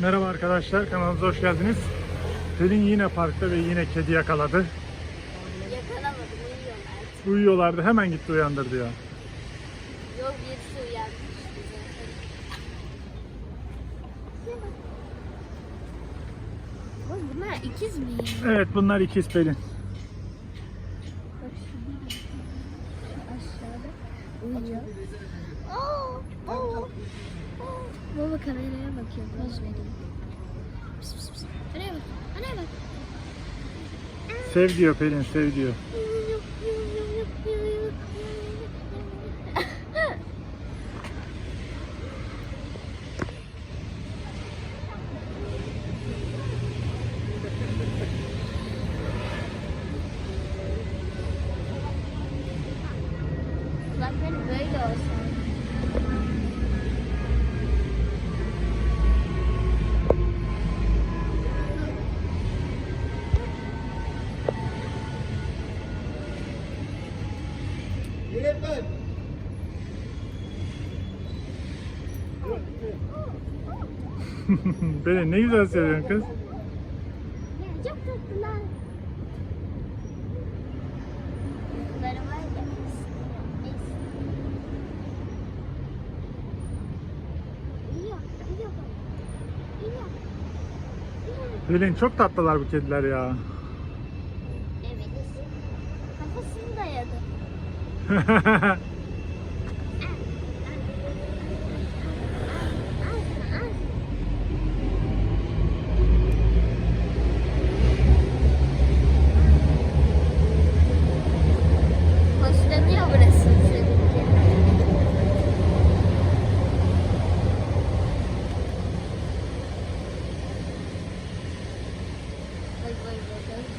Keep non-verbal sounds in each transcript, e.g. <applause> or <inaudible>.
Merhaba arkadaşlar, kanalımıza hoş geldiniz. Pelin yine parkta ve yine kedi yakaladı. Yakalamadım uyuyorlar. Uyuyorlardı, hemen gitti uyandırdı ya. Yok birisi uyanmıştı zaten. Bunlar ikiz mi? Evet, bunlar ikiz Pelin. Aşağıda uyuyor. Aa, aa. Baba kameraya bakıyor. Poz veriyor. Pıs pıs pıs. Oraya bak. Oraya bak. Sev diyor Pelin, sev diyor. Kulakları böyle olsun. Pelin <laughs> ne güzel seviyorsun kız. Çok tatlılar. Pelin çok tatlılar bu kediler ya. Evet. Kafasını dayadı. Hoşlanıyor.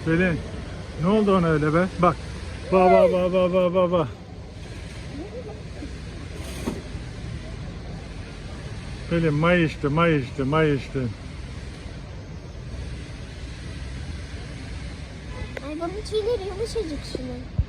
Pelin, ne oldu ona öyle be? Bak. Ba ba ba ba ba ba ba. Pelin mayıştı, mayıştı, mayıştı. Ay bunun tüyleri yumuşacık şunun.